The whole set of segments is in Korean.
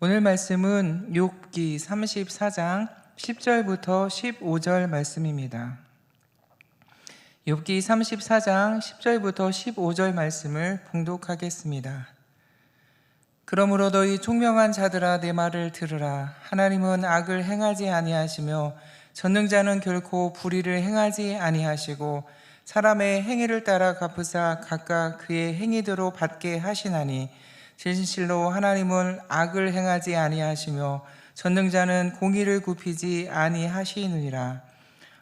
오늘 말씀은 욥기 34장 10절부터 15절 말씀입니다. 욥기 34장 10절부터 15절 말씀을 봉독하겠습니다. 그러므로 너희 총명한 자들아 내 말을 들으라 하나님은 악을 행하지 아니하시며 전능자는 결코 불의를 행하지 아니하시고 사람의 행위를 따라 갚으사 각각 그의 행위대로 받게 하시나니 진실로 하나님은 악을 행하지 아니하시며 전능자는 공의를 굽히지 아니하시느니라.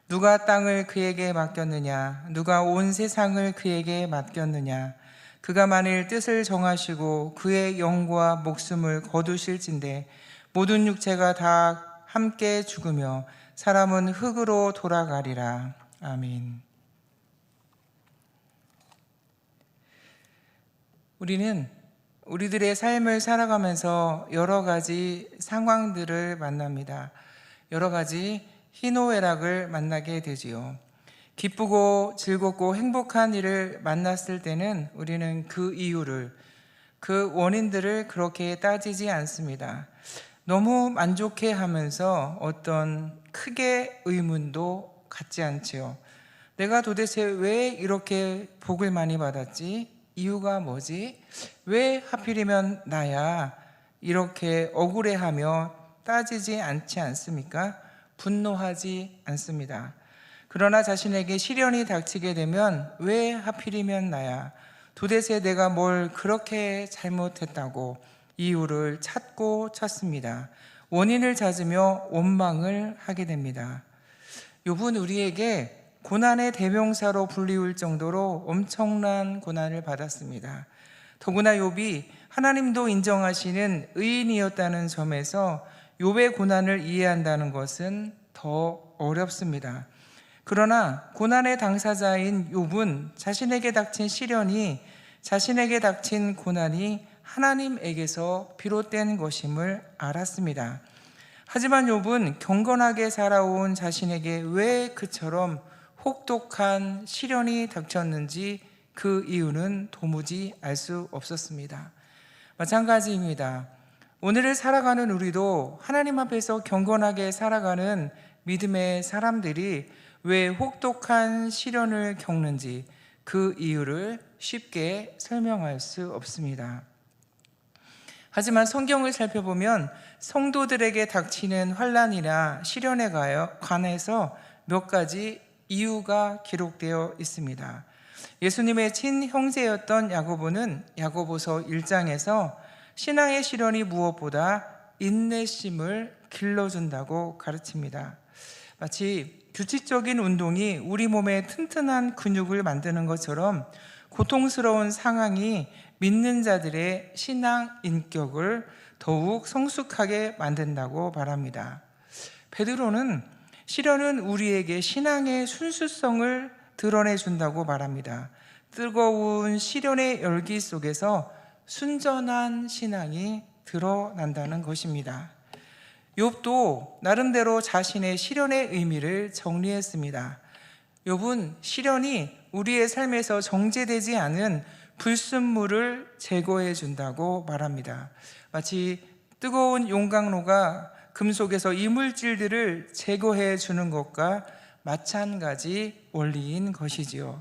누가 땅을 그에게 맡겼느냐? 누가 온 세상을 그에게 맡겼느냐? 그가 만일 뜻을 정하시고 그의 영과 목숨을 거두실진데 모든 육체가 다 함께 죽으며 사람은 흙으로 돌아가리라. 아멘. 우리는 우리들의 삶을 살아가면서 여러 가지 상황들을 만납니다. 여러 가지 희노애락을 만나게 되지요. 기쁘고 즐겁고 행복한 일을 만났을 때는 우리는 그 이유를 그 원인들을 그렇게 따지지 않습니다. 너무 만족해 하면서 어떤 크게 의문도 갖지 않지요. 내가 도대체 왜 이렇게 복을 많이 받았지? 이유가 뭐지? 왜 하필이면 나야? 이렇게 억울해하며 따지지 않지 않습니까? 분노하지 않습니다. 그러나 자신에게 시련이 닥치게 되면 왜 하필이면 나야? 도대체 내가 뭘 그렇게 잘못했다고 이유를 찾고 찾습니다. 원인을 찾으며 원망을 하게 됩니다. 욥은 우리에게 고난의 대명사로 불리울 정도로 엄청난 고난을 받았습니다. 더구나 욥이 하나님도 인정하시는 의인이었다는 점에서 욥의 고난을 이해한다는 것은 더 어렵습니다. 그러나 고난의 당사자인 욥은 자신에게 닥친 시련이 자신에게 닥친 고난이 하나님에게서 비롯된 것임을 알았습니다. 하지만 욥은 경건하게 살아온 자신에게 왜 그처럼 혹독한 시련이 닥쳤는지 그 이유는 도무지 알 수 없었습니다. 마찬가지입니다. 오늘을 살아가는 우리도 하나님 앞에서 경건하게 살아가는 믿음의 사람들이 왜 혹독한 시련을 겪는지 그 이유를 쉽게 설명할 수 없습니다. 하지만 성경을 살펴보면 성도들에게 닥치는 환란이나 시련에 관해서 몇 가지 이유가 기록되어 있습니다. 예수님의 친형제였던 야고보는 야고보서 1장에서 신앙의 시련이 무엇보다 인내심을 길러준다고 가르칩니다. 마치 규칙적인 운동이 우리 몸에 튼튼한 근육을 만드는 것처럼 고통스러운 상황이 믿는 자들의 신앙 인격을 더욱 성숙하게 만든다고 말합니다. 베드로는 시련은 우리에게 신앙의 순수성을 드러내 준다고 말합니다. 뜨거운 시련의 열기 속에서 순전한 신앙이 드러난다는 것입니다. 욥도 나름대로 자신의 시련의 의미를 정리했습니다. 욥은 시련이 우리의 삶에서 정제되지 않은 불순물을 제거해 준다고 말합니다. 마치 뜨거운 용광로가 금속에서 이물질들을 제거해 주는 것과 마찬가지 원리인 것이지요.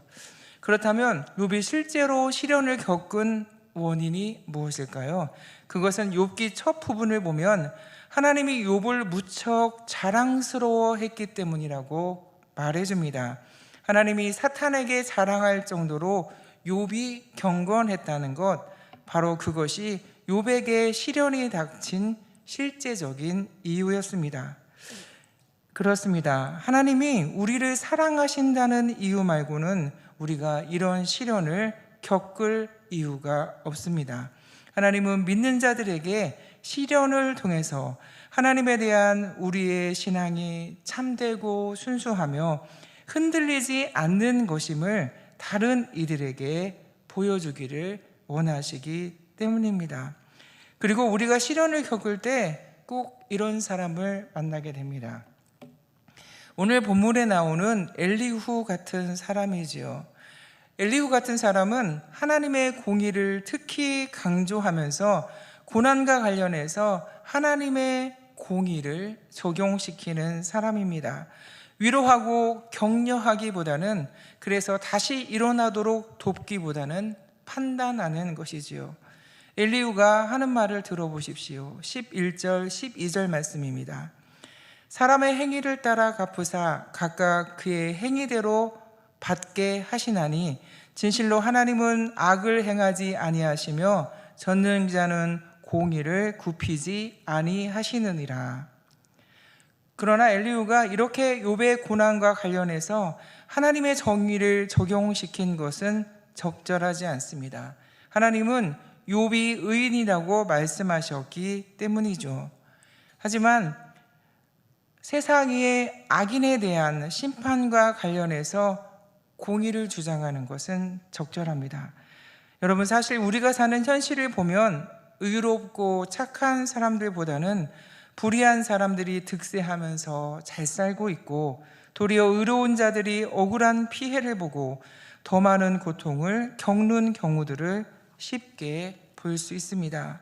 그렇다면 욥이 실제로 시련을 겪은 원인이 무엇일까요? 그것은 욥기 첫 부분을 보면 하나님이 욥을 무척 자랑스러워했기 때문이라고 말해줍니다. 하나님이 사탄에게 자랑할 정도로 욥이 경건했다는 것, 바로 그것이 욥에게 시련이 닥친 실제적인 이유였습니다. 그렇습니다. 하나님이 우리를 사랑하신다는 이유 말고는 우리가 이런 시련을 겪을 이유가 없습니다. 하나님은 믿는 자들에게 시련을 통해서 하나님에 대한 우리의 신앙이 참되고 순수하며 흔들리지 않는 것임을 다른 이들에게 보여주기를 원하시기 때문입니다. 그리고 우리가 시련을 겪을 때 꼭 이런 사람을 만나게 됩니다. 오늘 본문에 나오는 엘리후 같은 사람이지요. 엘리후 같은 사람은 하나님의 공의를 특히 강조하면서 고난과 관련해서 하나님의 공의를 적용시키는 사람입니다. 위로하고 격려하기보다는 그래서 다시 일어나도록 돕기보다는 판단하는 것이지요. 엘리우가 하는 말을 들어보십시오. 11절, 12절 말씀입니다. 사람의 행위를 따라 갚으사 각각 그의 행위대로 받게 하시나니 진실로 하나님은 악을 행하지 아니하시며 전능자는 공의를 굽히지 아니하시느니라. 그러나 엘리우가 이렇게 욥의 고난과 관련해서 하나님의 정의를 적용시킨 것은 적절하지 않습니다. 하나님은 욥이 의인이라고 말씀하셨기 때문이죠. 하지만 세상의 악인에 대한 심판과 관련해서 공의를 주장하는 것은 적절합니다. 여러분 사실 우리가 사는 현실을 보면 의롭고 착한 사람들보다는 불의한 사람들이 득세하면서 잘 살고 있고 도리어 의로운 자들이 억울한 피해를 보고 더 많은 고통을 겪는 경우들을 쉽게 볼 수 있습니다.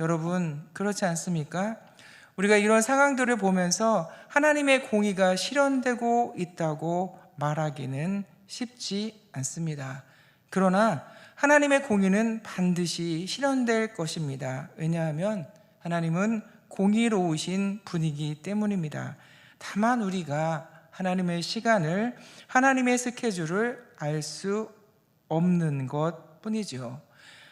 여러분, 그렇지 않습니까? 우리가 이런 상황들을 보면서 하나님의 공의가 실현되고 있다고 말하기는 쉽지 않습니다. 그러나 하나님의 공의는 반드시 실현될 것입니다. 왜냐하면 하나님은 공의로우신 분이기 때문입니다. 다만 우리가 하나님의 시간을, 하나님의 스케줄을 알 수 없는 것 뿐이죠.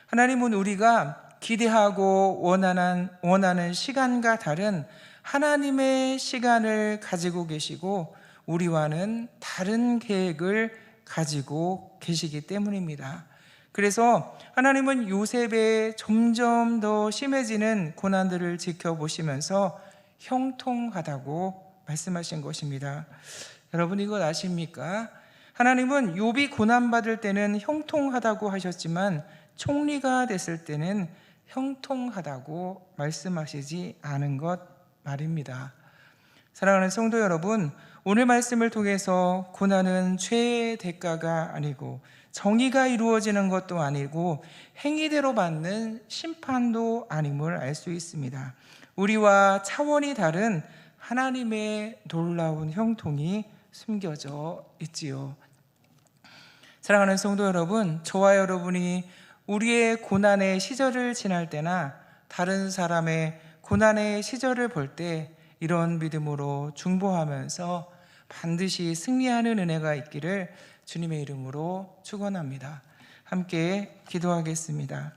하나님은 우리가 기대하고 원하는, 원하는 시간과 다른 하나님의 시간을 가지고 계시고 우리와는 다른 계획을 가지고 계시기 때문입니다. 그래서 하나님은 요셉의 점점 더 심해지는 고난들을 지켜보시면서 형통하다고 말씀하신 것입니다. 여러분 이거 아십니까? 하나님은 욥이 고난 받을 때는 형통하다고 하셨지만 총리가 됐을 때는 형통하다고 말씀하시지 않은 것 말입니다. 사랑하는 성도 여러분, 오늘 말씀을 통해서 고난은 죄의 대가가 아니고 정의가 이루어지는 것도 아니고 행위대로 받는 심판도 아님을 알 수 있습니다. 우리와 차원이 다른 하나님의 놀라운 형통이 숨겨져 있지요. 사랑하는 성도 여러분, 저와 여러분이 우리의 고난의 시절을 지날 때나 다른 사람의 고난의 시절을 볼 때 이런 믿음으로 중보하면서 반드시 승리하는 은혜가 있기를 주님의 이름으로 축원합니다. 함께 기도하겠습니다.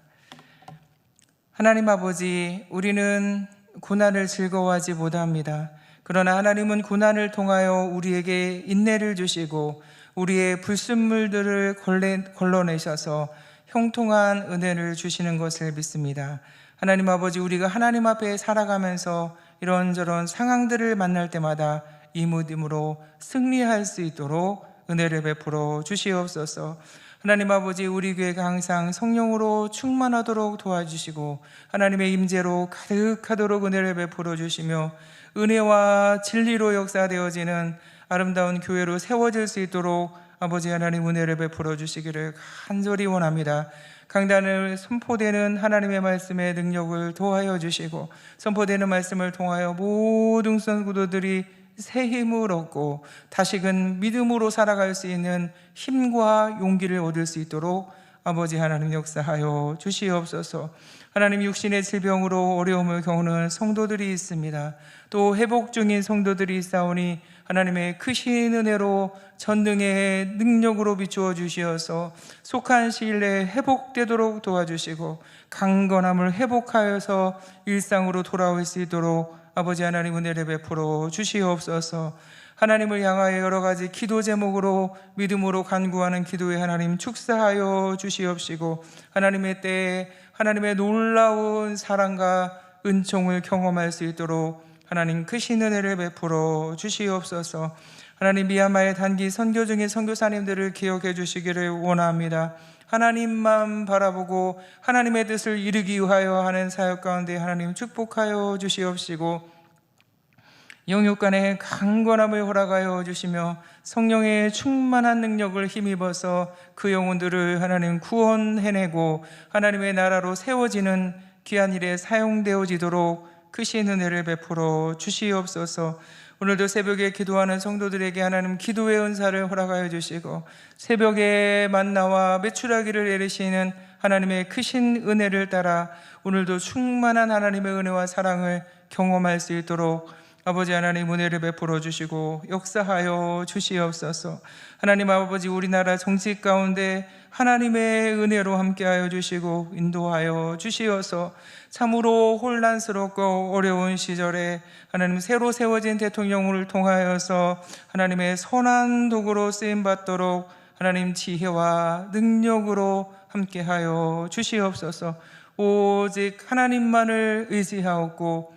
하나님 아버지, 우리는 고난을 즐거워하지 못합니다. 그러나 하나님은 고난을 통하여 우리에게 인내를 주시고 우리의 불순물들을 걸러내셔서 형통한 은혜를 주시는 것을 믿습니다. 하나님 아버지, 우리가 하나님 앞에 살아가면서 이런저런 상황들을 만날 때마다 이 믿음으로 승리할 수 있도록 은혜를 베풀어 주시옵소서. 하나님 아버지 우리 교회가 항상 성령으로 충만하도록 도와주시고 하나님의 임재로 가득하도록 은혜를 베풀어 주시며 은혜와 진리로 역사되어지는 아름다운 교회로 세워질 수 있도록 아버지 하나님 은혜를 베풀어 주시기를 간절히 원합니다. 강단을 선포되는 하나님의 말씀의 능력을 도하여 주시고 선포되는 말씀을 통하여 모든 선구도들이 새 힘을 얻고 다시금 믿음으로 살아갈 수 있는 힘과 용기를 얻을 수 있도록 아버지 하나님 역사하여 주시옵소서. 하나님 육신의 질병으로 어려움을 겪는 성도들이 있습니다. 또 회복 중인 성도들이 있사오니 하나님의 크신 은혜로 전능의 능력으로 비추어 주시어서 속한 시일 내에 회복되도록 도와주시고 강건함을 회복하여서 일상으로 돌아올 수 있도록 아버지 하나님 은혜를 베풀어 주시옵소서. 하나님을 향하여 여러 가지 기도 제목으로 믿음으로 간구하는 기도에 하나님 축사하여 주시옵시고 하나님의 때에 하나님의 놀라운 사랑과 은총을 경험할 수 있도록 하나님 크신 은혜를 베풀어 주시옵소서. 하나님 미얀마의 단기 선교 중인 선교사님들을 기억해 주시기를 원합니다. 하나님만 바라보고 하나님의 뜻을 이루기 위하여 하는 사역 가운데 하나님 축복하여 주시옵시고 영육 간의 강건함을 허락하여 주시며 성령의 충만한 능력을 힘입어서 그 영혼들을 하나님 구원해내고 하나님의 나라로 세워지는 귀한 일에 사용되어지도록 크신 은혜를 베풀어 주시옵소서. 오늘도 새벽에 기도하는 성도들에게 하나님 기도의 은사를 허락하여 주시고 새벽에 만나와 매출하기를 내리시는 하나님의 크신 은혜를 따라 오늘도 충만한 하나님의 은혜와 사랑을 경험할 수 있도록 아버지 하나님 은혜를 베풀어 주시고 역사하여 주시옵소서. 하나님 아버지 우리나라 정치 가운데 하나님의 은혜로 함께하여 주시고 인도하여 주시어서 참으로 혼란스럽고 어려운 시절에 하나님 새로 세워진 대통령을 통하여서 하나님의 선한 도구로 쓰임 받도록 하나님 지혜와 능력으로 함께하여 주시옵소서. 오직 하나님만을 의지하옵고